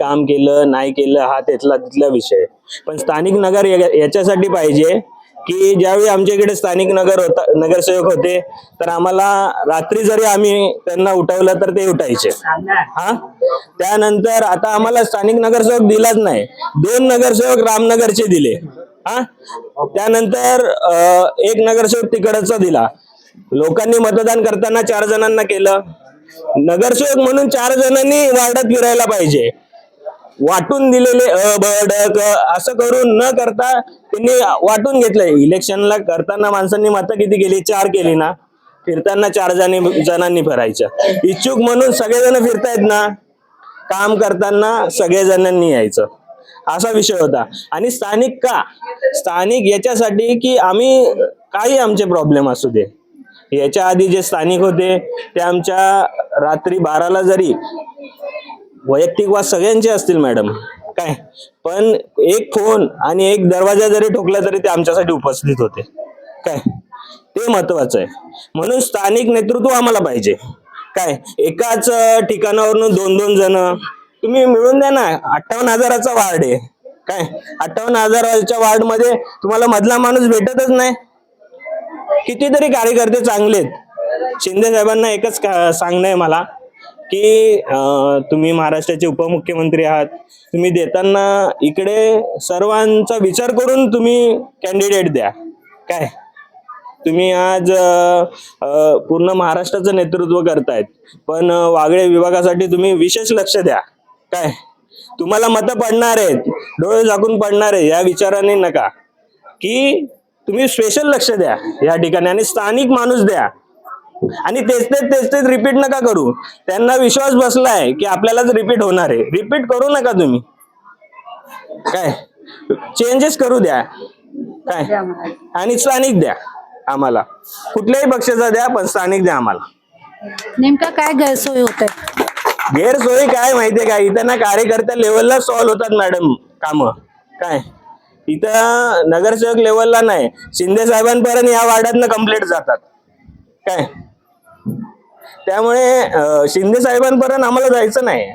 काम केलं नाही केलं हा त्यातला तिथला विषय. पण स्थानिक नगर याच्यासाठी पाहिजे की ज्यावेळी आमच्या इकडे स्थानिक नगर होता नगरसेवक होते तर आम्हाला रात्री जरी आम्ही त्यांना उठवलं तर ते उठायचे. हा? त्यानंतर आता आम्हाला स्थानिक नगरसेवक दिलाच नाही. दोन नगरसेवक रामनगरचे दिले. हा? त्यानंतर एक नगरसेवक तिकडचा दिला. लोकांनी मतदान करताना चार जणांना केलं. नगरसेवक म्हणून चार जणांनी वार्डात फिरायला पाहिजे. वाटून दिलेले अ ब ड क असं करून न करता त्यांनी वाटून घेतलंय. इलेक्शनला करताना माणसांनी मतं किती केली? चार केली ना. फिरताना चार जणी जणांनी फिरायचं. इच्छुक म्हणून सगळेजण फिरतायत ना. काम करताना सगळ्या जणांनी यायचं. असा विषय होता. आणि स्थानिक का? स्थानिक याच्यासाठी की आम्ही काही आमचे प्रॉब्लेम असू दे. याच्या आधी जे स्थानिक होते ते आमच्या रात्री बाराला जरी वैयक्तिक वाद सगळ्यांचे असतील मॅडम काय? पण एक फोन आणि एक दरवाजा जरी ठोकला तरी ते आमच्यासाठी उपस्थित होते. काय? ते महत्वाचं आहे. म्हणून स्थानिक नेतृत्व आम्हाला पाहिजे. काय? एकाच ठिकाणावरून दोन दोन जण. तुम्ही मिळून द्या ना. अठ्ठावन्न हजाराचा वार्ड आहे. काय? अठ्ठावन्न हजाराच्या वार्डमध्ये तुम्हाला मधला माणूस भेटतच नाही. कितीतरी कार्यकर्ते चांगले आहेत. शिंदे साहेबांना एकच सांगणं आहे मला. की तुम्ही महाराष्ट्राचे उपमुख्यमंत्री आहात. तुम्ही देताना इकडे सर्वांचा विचार करून तुम्ही कॅन्डिडेट द्या. काय? तुम्ही आज पूर्ण महाराष्ट्राचं नेतृत्व करतायत. पण वागळे विभागासाठी तुम्ही विशेष लक्ष द्या. काय? तुम्हाला मतं पडणार आहेत. डोळे झाकून पडणार आहे या विचाराने नका. की तुम्ही स्पेशल लक्ष द्या. या ठिकाणी आणि स्थानिक माणूस द्या. आणि तेच तेच तेच तेच रिपीट नका करू. त्यांना विश्वास बसलाय की आपल्यालाच रिपीट होणार आहे. रिपीट करू नका तुम्ही. काय? चेंजेस करू द्या. काय? आणि स्थानिक द्या आम्हाला. कुठल्याही पक्षाचा द्या पण स्थानिक द्या आम्हाला. नेमका काय गैरसोय होत आहे गैरसोयी काय माहितीये का? इथं ना कार्यकर्त्या लेवलला सॉल्व्ह होतात मॅडम कामं. काय? इथं नगरसेवक लेवलला नाही. शिंदे साहेबांपर्यंत या वार्डातनं कंप्लीट जातात. काय? त्यामुळे शिंदे साहेबांपर्यंत आम्हाला जायचं नाही.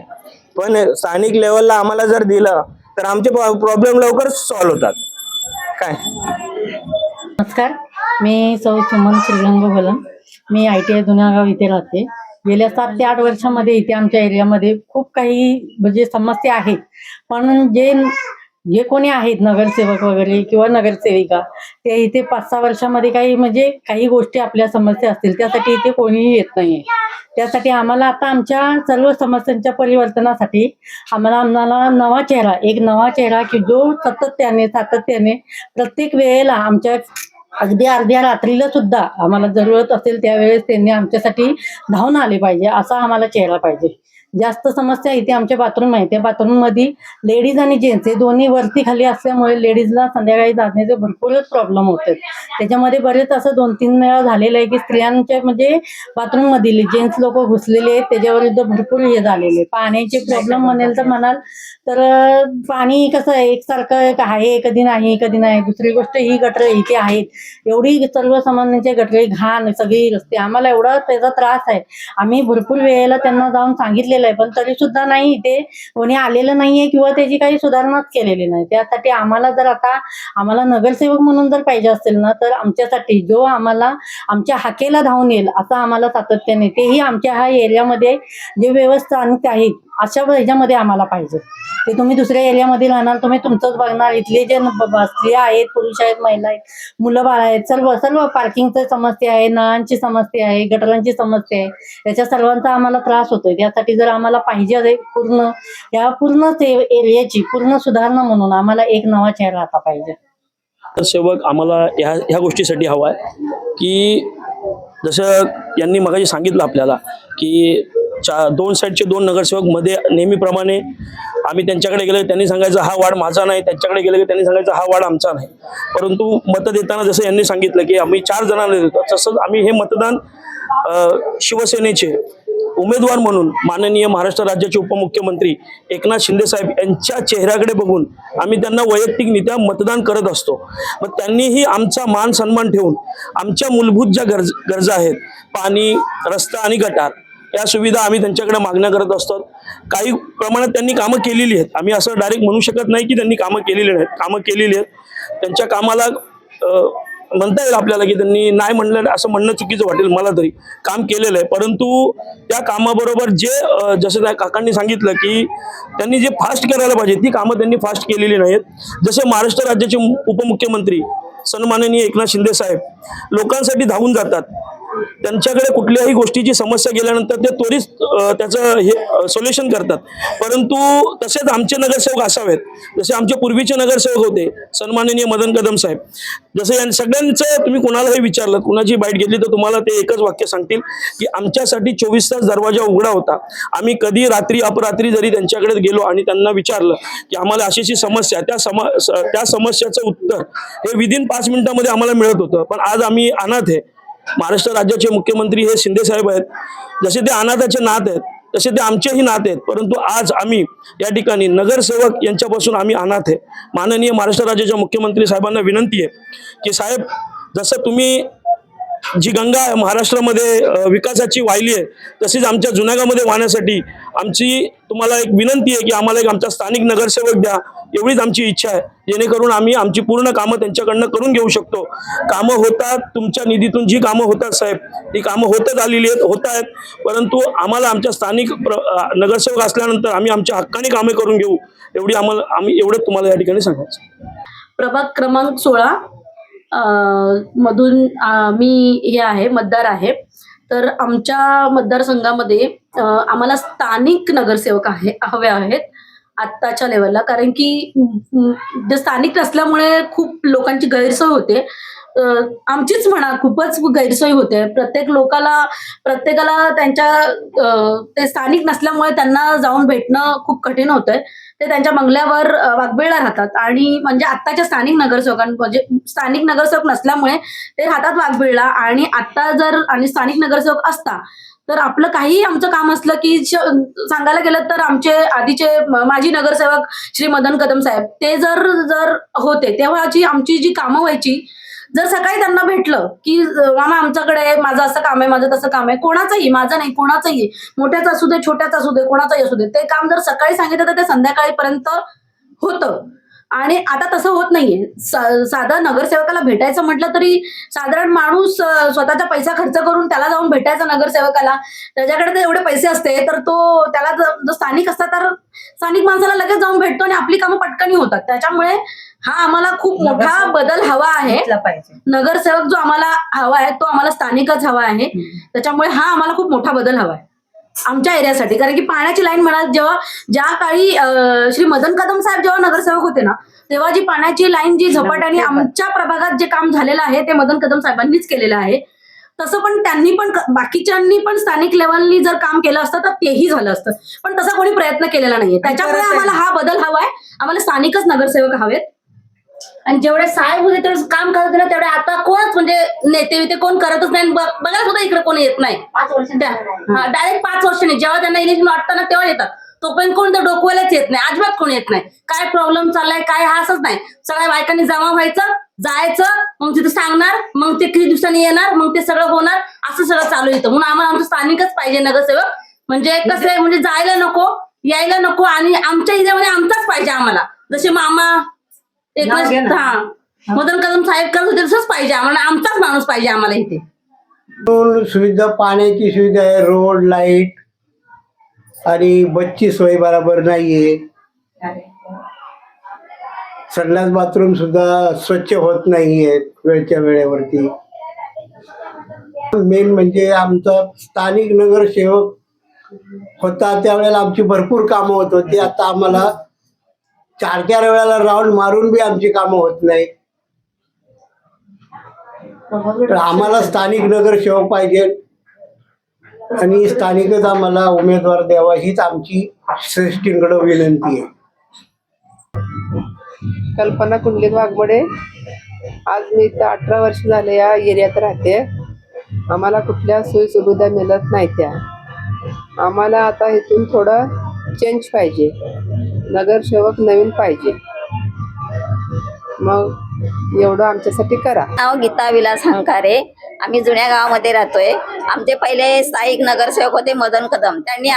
पण स्थानिक लेवलला आम्हाला जर दिलं तर आमचे प्रॉब्लेम लवकर सॉल्व्ह होतात. काय? नमस्कार. मी सौ सुमन श्रीरंग बोलन मी आय टी आय जुन्यागाव इथे राहते. गेल्या सात ते आठ वर्षामध्ये इथे आमच्या एरियामध्ये खूप काही म्हणजे समस्या आहेत. पण जे जे कोणी आहेत नगरसेवक वगैरे किंवा नगरसेविका ते इथे पाच सहा वर्षामध्ये काही म्हणजे काही गोष्टी आपल्या समस्या असतील त्यासाठी इथे कोणीही येत नाहीये. त्यासाठी आम्हाला आता आमच्या सर्व समस्यांच्या परिवर्तनासाठी आम्हाला आम्हाला नवा चेहरा एक नवा चेहरा की जो सातत्याने सातत्याने प्रत्येक वेळेला आमच्या अगदी अर्ध्या रात्रीला सुद्धा आम्हाला जरूरत असेल त्यावेळेस त्यांनी आमच्यासाठी धावून आले पाहिजे असा आम्हाला चेहरा पाहिजे. जास्त समस्या इथे आमच्या बाथरूम आहे. त्या बाथरूममध्ये लेडीज आणि जेंट्स हे दोन्ही वरती खाली असल्यामुळे लेडीजला संध्याकाळी जाण्याचे भरपूरच प्रॉब्लेम होते. त्याच्यामध्ये बरेच असं दोन तीन वेळा झालेलं आहे की स्त्रियांच्या म्हणजे बाथरूम मधील जेंट्स लोक घुसलेले आहेत. त्याच्यावर भरपूर हे झालेले पाण्याचे प्रॉब्लेम म्हणेल तर म्हणाल तर पाणी कसं आहे? एकसारखं एक आहे कधी नाही कधी नाही. दुसरी गोष्ट ही गटर इथे आहेत. एवढी सर्वसामान्यांचे गटरे घाण सगळी रस्ते. आम्हाला एवढा त्याचा त्रास आहे. आम्ही भरपूर वेळेला त्यांना जाऊन सांगितलेलं आहे पण तरी सुद्धा नाही इथे कोणी आलेलं नाहीये किंवा त्याची काही सुधारणाच केलेली नाही. त्यासाठी आम्हाला जर आता आम्हाला नगरसेवक म्हणून जर पाहिजे असेल ना तर आमच्यासाठी जो आम्हाला आमच्या हाकेला धावून येईल असं आम्हाला सातत्याने तेही आमच्या ह्या एरियामध्ये जे व्यवस्थानिक आहेत अशा ह्याच्यामध्ये आम्हाला पाहिजे. ते तुम्ही दुसऱ्या एरियामध्ये राहणार तुम्ही तुमचंच बघणार. इथले जे स्त्रिया आहेत पुरुष आहेत महिला आहेत मुलं बाळ आहेत सर्व सर्व पार्किंगची समस्या आहे नळांची समस्या आहे गटरांची समस्या आहे. याच्या सर्वांचा आम्हाला त्रास होतोय. त्यासाठी जर आम्हाला पाहिजे आहे पूर्ण या पूर्ण ते एरियाची पूर्ण सुधारणा म्हणून आम्हाला एक नवा चेहरा आता पाहिजे. सेवक आम्हाला ह्या ह्या गोष्टीसाठी हवा आहे की जसं यांनी मगाशी सांगितलं आपल्याला की चा दोन साईडचे दोन नगरसेवकमध्ये नेहमीप्रमाणे आम्ही त्यांच्याकडे गेलो त्यांनी सांगायचं हा वाढ माझा नाही. त्यांच्याकडे गेलो की त्यांनी सांगायचं हा वाढ आमचा नाही. परंतु मतं देताना जसं यांनी सांगितलं की आम्ही चार जणांना देतो तसंच आम्ही हे मतदान शिवसेनेचे उमेदवार म्हणून माननीय महाराष्ट्र राज्याचे उपमुख्यमंत्री एकनाथ शिंदे साहेब यांच्या चेहऱ्याकडे बघून आम्ही त्यांना वैयक्तिक नित्या मतदान करत असतो. मग त्यांनीही आमचा मान सन्मान ठेवून आमच्या मूलभूत ज्या गरज गरजा आहेत पाणी रस्ता आणि गटार या सुविधा आम्ही त्यांच्याकडे मागण्या करत असतो. काही प्रमाणात त्यांनी कामं केलेली आहेत. आम्ही असं डायरेक्ट म्हणू शकत नाही की त्यांनी कामं केलेली नाहीत. कामं केलेली आहेत. त्यांच्या कामाला म्हणता येईल आपल्याला की त्यांनी नाही म्हणलं असं म्हणणं चुकीचं वाटेल मला तरी. काम केलेलं आहे. परंतु त्या कामाबरोबर जे जसं त्या काकांनी सांगितलं की त्यांनी जे फास्ट करायला पाहिजे ती कामं त्यांनी फास्ट केलेली नाहीत. जसे महाराष्ट्र राज्याचे उपमुख्यमंत्री सन्माननीय एकनाथ शिंदे साहेब लोकांसाठी धावून जातात. त्यांच्याकडे कुठल्याही गोष्टीची समस्या गेल्यानंतर ते त्वरित त्याचं हे सोल्युशन करतात. परंतु तसेच आमचे नगरसेवक असावेत. जसे आमचे पूर्वीचे नगरसेवक होते सन्माननीय मदन कदम साहेब. जसे या सगळ्यांचं तुम्ही कोणालाही विचारलं कुणाची बाईट घेतली तर तुम्हाला ते एकच वाक्य सांगतील की आमच्यासाठी चोवीस तास दरवाजा उघडा होता. आम्ही कधी रात्री अपरात्री जरी त्यांच्याकडे गेलो आणि त्यांना विचारलं की आम्हाला अशी अशी समस्या त्या सम त्या समस्याचं उत्तर हे विदिन पाच मिनिटामध्ये आम्हाला मिळत होतं. पण आज आम्ही अनाथ आहे. महाराष्ट्र राज्याचे मुख्यमंत्री हे शिंदे साहेब आहेत. जसे ते अनाथाचे नात आहेत तसे ते आमचेही नाते आहेत. परंतु आज आम्ही या ठिकाणी नगरसेवक यांच्यापासून आम्ही अनाथ आहे. माननीय महाराष्ट्र राज्याच्या मुख्यमंत्री साहेबांना विनंती आहे की साहेब जसं तुम्ही जी गंगा महाराष्ट्रामध्ये विकासाची वाहिली आहे तशीच आमच्या जुन्यागामध्ये वाहण्यासाठी आमची तुम्हाला एक विनंती आहे की आम्हाला एक आमचा स्थानिक नगरसेवक द्या. एवढीच आमची इच्छा आहे. जेणेकरून आम्ही आमची पूर्ण कामं त्यांच्याकडनं करून घेऊ शकतो. कामं होतात तुमच्या निधीतून जी कामं होतात साहेब ती कामं होतच आलेली आहेत होत आहेत. परंतु आम्हाला आमच्या स्थानिक प्र नगरसेवक असल्यानंतर आम्ही आमच्या हक्काने कामे करून घेऊ एवढी आम्हाला आम्ही एवढंच तुम्हाला या ठिकाणी सांगायचं प्रभाग क्रमांक सोळा मधून मी हे आहे मतदार आहे. तर आमच्या मतदारसंघामध्ये आम्हाला स्थानिक नगरसेवक आहे हवे आहेत. आत्ताच्या लेवलला कारण की जे स्थानिक नसल्यामुळे खूप लोकांची गैरसोय होते. आमचीच म्हणा खूपच गैरसोय होते. प्रत्येक लोकाला प्रत्येकाला त्यांच्या ते स्थानिक नसल्यामुळे त्यांना जाऊन भेटणं खूप कठीण होतंय. ते त्यांच्या बंगल्यावर अ, राहतात. आणि म्हणजे आत्ताच्या स्थानिक नगरसेवकां म्हणजे स्थानिक नगरसेवक नसल्यामुळे ते राहतात वाघबेळला आणि आता जर आणि स्थानिक नगरसेवक असता तर आपलं काही आमचं काम असलं की सांगायला गेलं तर आमचे आधीचे माजी नगरसेवक श्री मदन कदम साहेब ते जर जर होते तेव्हा जी आमची जी कामं व्हायची जर सकाळी त्यांना भेटलं की मामा आमच्याकडे माझं असं काम आहे माझं तसं काम आहे कोणाचंही माझं नाही कोणाचंही मोठ्याचं असू दे छोट्याचं असू दे कोणाचंही असू दे ते काम जर सकाळी सांगितलं तर ते संध्याकाळीपर्यंत होतं. आणि आता तसं होत नाहीये. साधं नगरसेवकाला भेटायचं म्हटलं तरी साधारण माणूस स्वतःचा पैसा खर्च करून त्याला जाऊन भेटायचा नगरसेवकाला. त्याच्याकडे तर एवढे पैसे असते तर तो त्याला जर स्थानिक असता तर स्थानिक माणसाला लगेच जाऊन भेटतो आणि आपली कामं पटकनी होतात. त्याच्यामुळे हा आम्हाला खूप मोठा बदल हवा आहे. पाहिजे. नगरसेवक जो आम्हाला हवा आहे तो आम्हाला स्थानिकच हवा आहे. त्याच्यामुळे हा आम्हाला खूप मोठा बदल हवा आहे. आमच्या एरियासाठी. कारण की पाण्याची लाईन म्हणाल जेव्हा ज्या काळी श्री मदन कदम साहेब जेव्हा नगरसेवक होते ना तेव्हा जी पाण्याची लाईन जी झपाट्याने आमच्या प्रभागात जे काम झालेलं आहे ते मदन कदम साहेबांनीच केलेलं आहे. तसं पण त्यांनी पण बाकीच्यांनी पण स्थानिक लेवलनी जर काम केलं असतं तर तेही झालं असतं. पण तसा कोणी प्रयत्न केलेला नाहीये. त्याच्यामुळे आम्हाला हा बदल हवाय. आम्हाला स्थानिकच नगरसेवक हवेत. आणि जेवढे साहेब होते तेवढे काम करत होते ना तेवढे आता कोणच म्हणजे नेते विते कोण करतच नाही. बघा सुद्धा इकडे कोणी येत नाही. डायरेक्ट पाच वर्षांनी. जेव्हा त्यांना इलेक्शन वाटतं ना तेव्हा येतात. तोपर्यंत कोण तर डोकवायलाच येत नाही. अजिबात कोणी येत नाही. काय प्रॉब्लेम चाललाय काय हा असंच नाही. सगळ्या बायकांनी जमा व्हायचं जायचं मग तिथे सांगणार मग ते किती दिवसांनी येणार मग ते सगळं होणार असं सगळं चालू येतं. म्हणून आम्हाला आमचं स्थानिकच पाहिजे नगरसेवक. म्हणजे कसं आहे म्हणजे जायला नको यायला नको आणि आमच्या एरियामध्ये आमचाच पाहिजे आम्हाला. जसे मामा एकनाथ घे ना. हा. मदन कदम साहेब करत होते तसंच पाहिजे आम्हाला. आमचाच माणूस पाहिजे आम्हाला इथे. दोन सुविधा पाण्याची सुविधा आहे रोड लाइट आणि बसची सोय बरोबर नाहीये. संडास बाथरूम सुद्धा स्वच्छ होत नाहीये वेळच्या वेळेवरती. मेन म्हणजे आमचा स्थानिक नगरसेवक होता त्यावेळेला आमची भरपूर कामं होत होती. आता आम्हाला चार चार वेळेला राऊंड मारून बी आमची कामं होत नाही आम्हाला स्थानिक नगरसेवक पाहिजे. आणि स्थानिकच आम्हाला उमेदवार द्यावा हीच आमची श्रेष्ठींकडे विनंती आहे. कल्पना कुंडलिक वाघमोडे. आज मी इथं अठरा वर्ष झाले या एरियात राहते. आम्हाला कुठल्या सोयी सुविधा मिळत नाही त्या. आम्हाला आता इथून थोडं चेंज पाहिजे. नगरसेवक नवीन पाहिजे. मग एवढं आमच्यासाठी करा. नाव गीता विलास हंकारे. आम्ही जुन्या गावामध्ये राहतोय. आमचे पहिले स्थायिक नगरसेवक होते मदन कदम. त्यांनी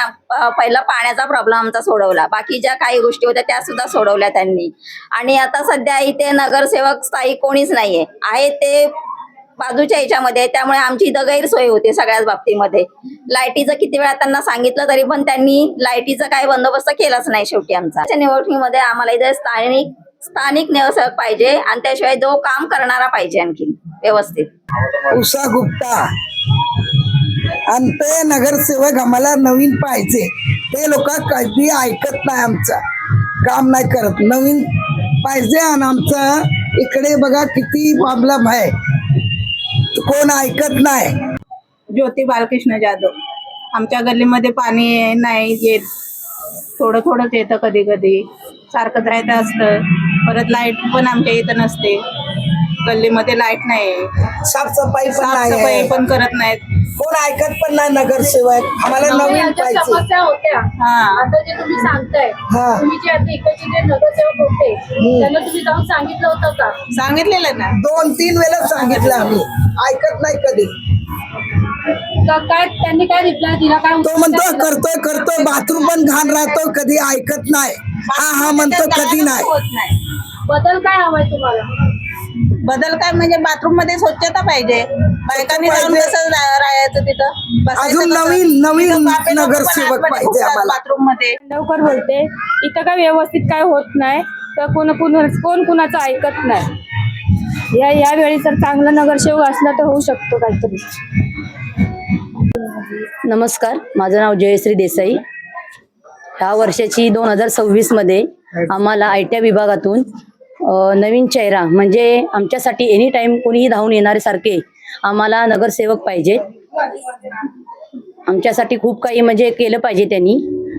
पहिला पाण्याचा प्रॉब्लेम आमचा सोडवला. बाकी ज्या काही गोष्टी होत्या त्या सुद्धा सोडवल्या त्यांनी. आणि आता सध्या इथे नगरसेवक स्थायिक कोणीच नाहीये. आहे ते बाजूच्या याच्यामध्ये त्यामुळे आमची इथं गैरसोय होते सगळ्याच बाबतीमध्ये. लाईटीचं किती वेळा त्यांना सांगितलं तरी पण त्यांनी लाईटीचा काही बंदोबस्त केलाच नाही शेवटी आमचा. त्या निवडणुकीमध्ये आम्हाला इथे स्थानिक स्थानिक नगरसेवक पाहिजे आणि त्याशिवाय जो काम करणारा पाहिजे आणखी व्यवस्थित. उषा गुप्ता. आणि ते नगरसेवक आम्हाला नवीन पाहिजे. ते लोक कधी ऐकत नाही आमचं. काम नाही करत. नवीन पाहिजे आणि आमचं इकडे बघा किती प्रॉब्लेम आहे. कोण ऐकत नाही. ज्योती बालकृष्ण जाधव. आमच्या गल्लीमध्ये पाणी नाही येत. थोडं थोडंच येतं कधी कधी. सारखंच राहायचं असतं. परत लाइट पण आमच्या इथं नसते. गल्लीमध्ये लाइट नाही साफसफाई पण नाही साफसफाई आहे. पण करत नाहीत. कोण ऐकत पण नाही नगरसेवक. आम्हाला नवीन पाहिजे. समस्या होत्या. हा. आता जे तुम्ही सांगताय हा. तुम्ही जे आता इकडचे जे नगरसेवक होते त्यांना तुम्ही जाऊन सांगितलं होतं का? सांगितलेलं ना. दोन तीन वेळा सांगितलं आम्ही. ऐकत नाही कधी. का- काय त्यांनी काय रिप्लाय दिला? काय तो उत्तर म्हणतो दिलं? करतोय करतोय बाथरूम पण घाण राहतो कधी ऐकत नाही. हा हा म्हणतो कधी नाही. होत नाही. बदल काय हवाय तुम्हाला? बदल काय म्हणजे बाथरूममध्ये स्वच्छता पाहिजे. बायकांनी जाऊन. कसं राहायचं तिथं. अजून? नवीन- नवीन नगरसेवक पाहिजे आम्हाला. बाथरूममध्ये. लवकर बोलते. इथं काय व्यवस्थित काय होत नाही. तर कोण कोण कोण कुणाचं ऐकत नाही. या यावेळी जर चांगला नगरसेवक असला तर होऊ शकतो काहीतरी. नमस्कार. माझं नाव जयश्री देसाई. ह्या वर्षाची दोन हजार सव्वीसमध्ये आम्हाला आय टी विभागातून नवीन चेहरा म्हणजे आमच्यासाठी एनी टाईम कोणीही धावून येणारे सारखे आम्हाला नगरसेवक पाहिजे. आमच्यासाठी खूप काही म्हणजे केलं पाहिजे त्यांनी.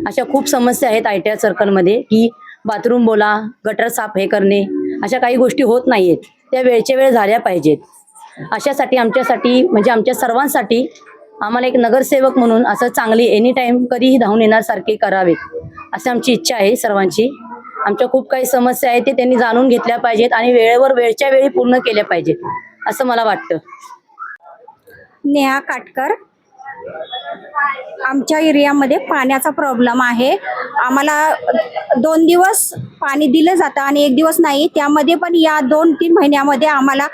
अशा खूप समस्या आहेत आय टी आर सर्कलमध्ये की बाथरूम बोला गटर साफ हे करणे अशा काही गोष्टी होत नाही आहेत त्या वेळच्या वेळ झाल्या पाहिजेत. अशासाठी आमच्यासाठी म्हणजे आमच्या सर्वांसाठी आम्हाला एक नगरसेवक म्हणून असं चांगली एनी टाईम कधीही धावून येण्यासारखे करावेत. अशी आमची इच्छा आहे सर्वांची. आमच्या खूप काही समस्या आहेत ते त्यांनी जाणून घेतल्या पाहिजेत आणि वेळेवर वेळच्या वेळी पूर्ण केल्या पाहिजेत असं मला वाटतं. नेहा काटकर. आमच्या एरियामध्ये पाण्याचा प्रॉब्लेम आहे. आम्हाला दोन दिवस पाणी दिलं जातं आणि एक दिवस नाही. त्यामध्ये पण या दोन तीन महिन्यामध्ये आम्हाला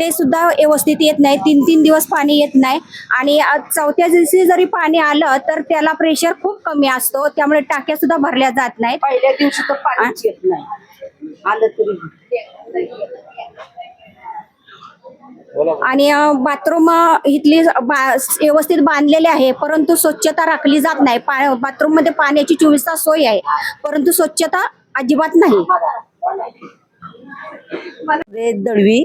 ते सुद्धा व्यवस्थित येत नाही. तीन तीन दिवस पाणी येत नाही. आणि चौथ्या दिवशी जरी पाणी आलं तर त्याला प्रेशर खूप कमी असतो. त्यामुळे टाक्या सुद्धा भरल्या जात नाहीत. पहिल्या दिवशी तर पाणीच येत नाही. आलं तरी. आणि बाथरूम इथली बा- व्यवस्थित बांधलेले आहे परंतु स्वच्छता राखली जात नाही. बाथरूममध्ये पाण्याची चोवीस तास सोय आहे परंतु स्वच्छता अजिबात नाही. दळवी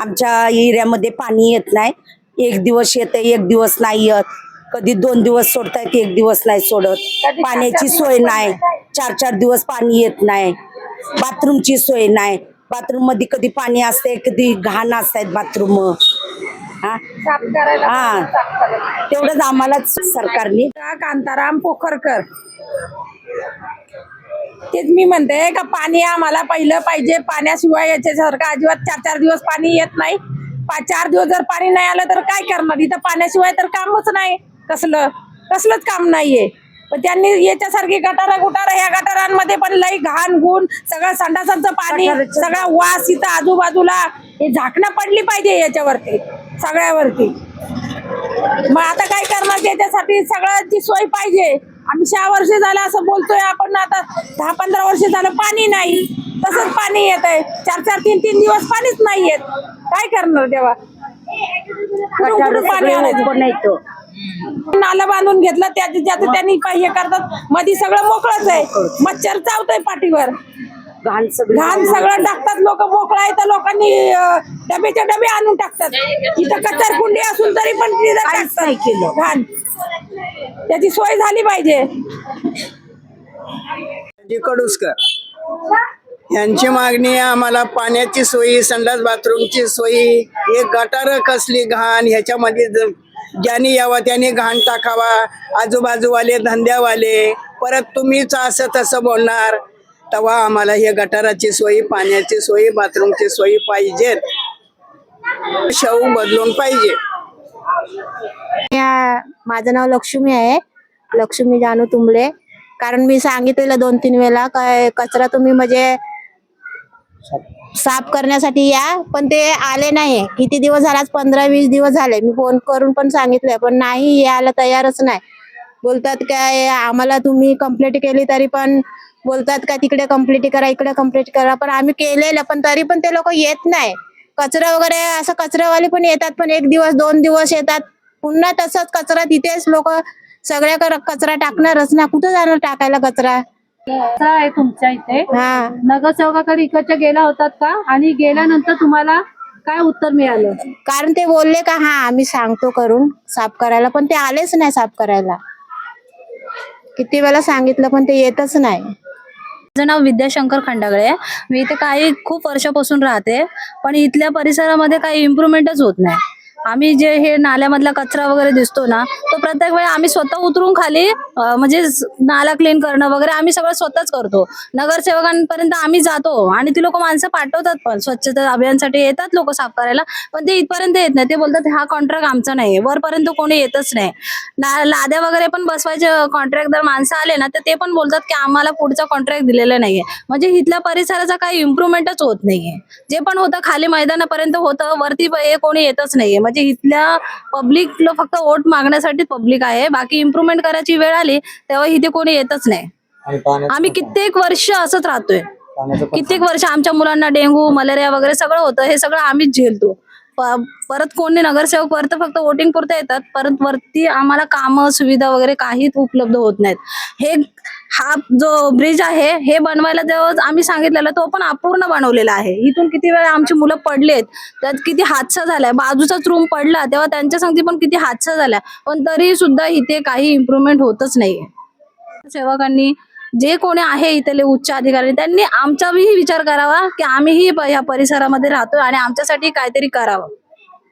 आमच्या एरियामध्ये पाणी येत नाही. एक दिवस येत एक दिवस नाही येत. कधी दोन दिवस सोडतायत एक दिवस नाही सोडत. पाण्याची सोय नाही. चार चार दिवस पाणी येत नाही. बाथरूमची सोय नाही. बाथरूममध्ये कधी पाणी असते कधी घाण असतात बाथरूम. हा? हा. तेवढंच आम्हालाच सरकारने. कांताराम पोखरकर. तेच मी म्हणते का पाणी आम्हाला पहिलं पाहिजे. पाण्याशिवाय याच्यासारखं अजिबात चार चार दिवस पाणी येत नाही. पाच चार दिवस जर पाणी नाही आलं तर काय करणार? इथं पाण्याशिवाय तर कामच नाही. कसलं? कसलंच काम नाहीये. त्यांनी याच्यासारखी गटारा गुटारा ह्या गटारांमध्ये पण लई घाण गुण सगळं संडासांचं पाणी सगळा वास इथं आजूबाजूला हे झाकणं पडली पाहिजे याच्यावरती सगळ्यावरती. मग आता काय करणार त्याच्यासाठी सगळ्यांची सोय पाहिजे. आम्ही सहा वर्ष झालं असं बोलतोय आपण आता दहा पंधरा वर्ष झालं पाणी नाही. तसंच पाणी येत आहे. चार चार तीन तीन दिवस पाणीच नाही येत. काय करणार तेव्हा पाणी नाला बांधून घेतलं त्याचं ज्याचं त्यांनी हे करतात. मध्ये सगळं मोकळच आहे. मच्छर चावतोय पाठीवर. घाण सगळी. घाण सगळं टाकतात लोक मोकळा आहे तर लोकांनी अं, डबेचे डबे आणून टाकतात. इथं कचर कुंडी असून तरी पण नाही केलं. घाण. त्याची सोय झाली पाहिजे. कडुसकर यांची मागणी आहे आम्हाला पाण्याची सोयी संडास बाथरूमची सोयी एक गटार कसली घाण ह्याच्यामध्ये ज्यांनी यावं त्यांनी घाण टाकावा आजूबाजूवाले धंद्यावाले. परत तुम्हीच असं तसं बोलणार. तेव्हा आम्हाला हे गटाराची सोयी पाण्याची सोयी बाथरूमची सोयी पाहिजेत. शाहू बदलून पाहिजे. या- माझं नाव लक्ष्मी आहे. लक्ष्मी जानू तुंबले. कारण मी सांगितलेलं दोन तीन वेळा काय कचरा तुम्ही म्हणजे साफ करण्यासाठी या पण ते आले नाही किती दिवस झाला? पंधरा वीस दिवस झाले. मी फोन करून पण सांगितलंय पण नाही यायला तयारच नाही. बोलतात काय आम्हाला तुम्ही कंप्लीट केली तरी पण. बोलतात का तिकडे कंप्लीट करा इकडे कंप्लीट करा. पण आम्ही केलेलं पण तरी पण ते लोक येत नाही. कचरा वगैरे असं कचरावाले पण येतात पण एक दिवस दोन दिवस येतात. पुन्हा तसंच कचरा तिथेच लोक सगळ्या कचरा टाकणारच ना. कुठं जाणार टाकायला कचरा? आहे तुमच्या इथे. हा. नगरसेवकाकडे इकडच्या गेला होतात का? आणि गेल्यानंतर तुम्हाला काय उत्तर मिळालं? कारण ते बोलले का हा आम्ही सांगतो करून साफ करायला. पण ते आलेच नाही साफ करायला. किती वेळा सांगितलं पण ते येतच नाही. माझं नाव विद्याशंकर खंडागळे आहे. मी इथे काही खूप वर्षापासून राहते पण इथल्या परिसरामध्ये काही इम्प्रुव्हमेंटच होत नाही. आम्ही जे हे नाल्यामधला कचरा वगैरे दिसतो ना तो प्रत्येक वेळी आम्ही स्वतः उतरून खाली म्हणजे नाला क्लीन करणं वगैरे आम्ही सगळं स्वतःच करतो. नगरसेवकांपर्यंत आम्ही जातो आणि ती लोक माणसं पाठवतात पण स्वच्छता अभियानसाठी येतात लोक साफ करायला पण ते इथपर्यंत येत नाही. ते बोलतात हा कॉन्ट्रॅक्ट आमचा नाही वरपर्यंत कोणी येतच नाही. लाद्या वगैरे पण बसवायचे कॉन्ट्रॅक्ट जर माणसं आले ना तर ते पण बोलतात की आम्हाला पुढचा कॉन्ट्रॅक्ट दिलेला नाहीये. म्हणजे इथल्या परिसराचा काही इम्प्रुव्हमेंटच होत नाहीये. जे पण होतं खाली मैदानापर्यंत होतं वरती हे कोणी येतच नाहीये. म्हणजे म्हणजे इथल्या पब्लिकला फक्त वोट मागण्यासाठी पब्लिक आहे. बाकी इम्प्रुव्हमेंट करायची वेळ आली तेव्हा इथे कोणी येतच नाही. आम्ही कित्येक वर्ष असंच राहतोय. कित्येक वर्ष आमच्या मुलांना डेंगू मलेरिया वगैरे सगळं होतं. हे सगळं आम्हीच झेलतो. परत कोणी नगरसेवक परत फक्त वोटिंग पुरता येतात. परत वरती आम्हाला काम सुविधा वगैरे काहीच उपलब्ध होत नाहीत. हे हा जो ब्रिज आहे हे बनवायला जेव्हा आम्ही सांगितलेला तो पण अपूर्ण बनवलेला आहे. इथून किती वेळा आमची मुलं पडलेत त्यात किती हादसा झालाय. बाजूचाच रूम पडला तेव्हा त्यांच्या सांगती पण किती हादसा झाला पण तरी सुद्धा इथे काही इम्प्रुव्हमेंट होतच नाहीये. सेवकांनी जे कोणी आहे इथले उच्च अधिकारी त्यांनी आमचाही विचार करावा की आम्हीही या परिसरामध्ये राहतो आणि आमच्यासाठी काहीतरी करावं.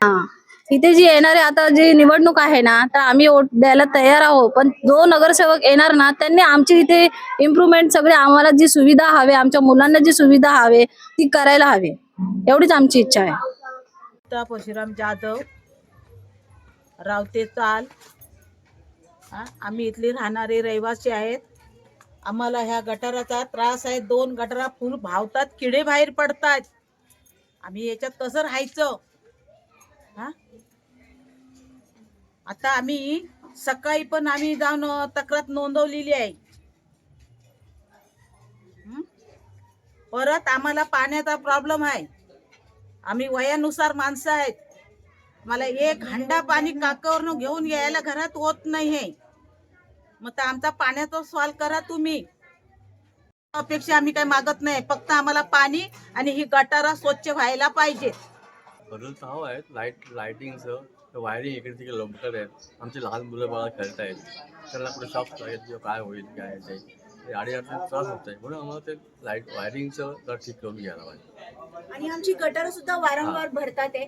हा. इथे जी येणारे आता जी निवडणूक आहे ना तर आम्ही वोट द्यायला तयार आहोत. पण जो नगरसेवक येणार ना त्यांनी आमची इथे इम्प्रुव्हमेंट सगळे आम्हाला जी सुविधा हवे आमच्या मुलांना जी सुविधा हवे ती करायला हवी. एवढीच आमची इच्छा आहे. परशुराम जाधव रावते चाल. आम्ही इथली राहणारे रहिवासी आहेत. आम्हाला ह्या गटाराचा त्रास आहे. दोन गटारा फुल भावतात किडे बाहेर पडतात. आम्ही याच्यात कसं राहायचं? हा? आता आम्ही सकाळी पण आम्ही जाऊन तक्रार नोंदवलेली आहे. परत आम्हाला पाण्याचा प्रॉब्लेम आहे. आम्ही वयानुसार माणसं आहेत. मला एक हंडा पाणी काकावरनं घेऊन यायला घरात होत नाही आहे मग तर आमचा पाण्याचा सॉल्व करा तुम्ही. अपेक्षा आम्ही काही मागत नाही फक्त आम्हाला पाणी आणि ही गटारा स्वच्छ व्हायला पाहिजे. बदल तर हवा आहेत लाइट लाईटिंगचं वायरिंग इकडे तिकडे लंबकत आहेत. आमचे लहान मुलं बाळा खेळत आहेत त्यांना कुठे शॉक लागेल किंवा काय होईल काय ते ते आडी अडचण त्रास होत आहे म्हणून आम्हाला ते लाइट वायरिंगचं जर ठीक करून घ्यायला पाहिजे. आणि आमची गटार सुद्धा वारंवार भरतात आहे.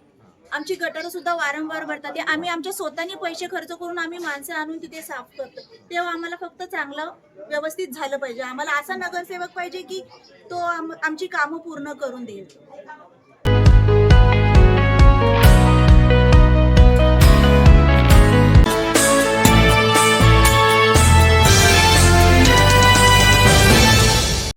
आमची गटार सुद्धा वारंवार भरतात. आम्ही आमच्या स्वतःने पैसे खर्च करून आम्ही माणसं आणून तिथे साफ करतो. तेव्हा आम्हाला फक्त चांगलं व्यवस्थित झालं पाहिजे. आम्हाला असा नगरसेवक पाहिजे की तो आम- आमची कामं पूर्ण करून देईल.